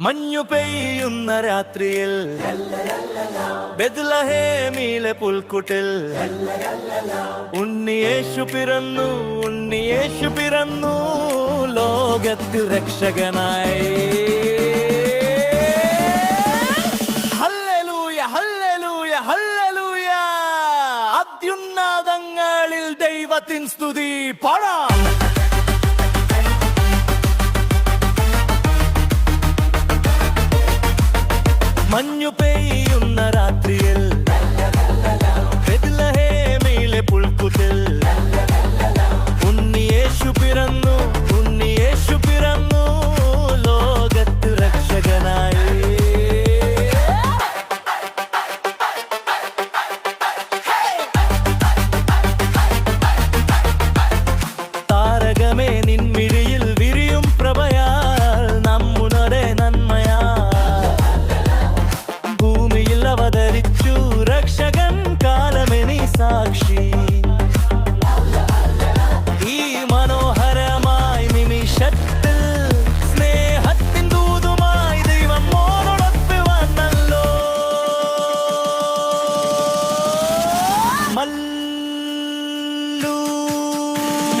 മഞ്ഞു പെയ്യുന്ന രാത്രിയിൽ. ബെദ്ലഹേമിയിലെ പുൽക്കുട്ടിൽ. ഉണ്ണിയേശു പിറന്നു ഉണ്ണിയേശു പിറന്നു ലോകത്തിൽ രക്ഷകനായി. അത്യുന്നതങ്ങളിൽ ദൈവത്തിൻ സ്തുതി. പാടാം. മഞ്ഞു പെയ്യുന്ന രാത്രിയിൽ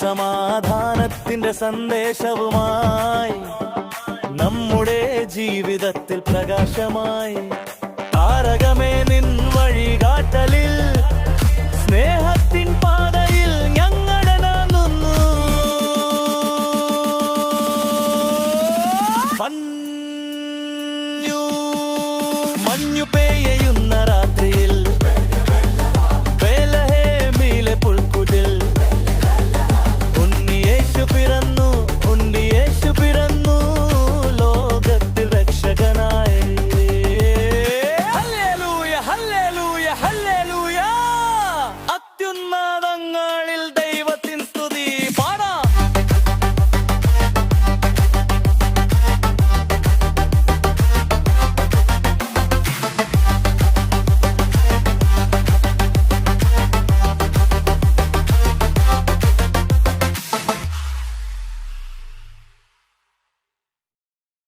സമാധാനത്തിന്റെ സന്ദേശവുമായി നമ്മുടെ ജീവിതത്തിൽ പ്രകാശമായി.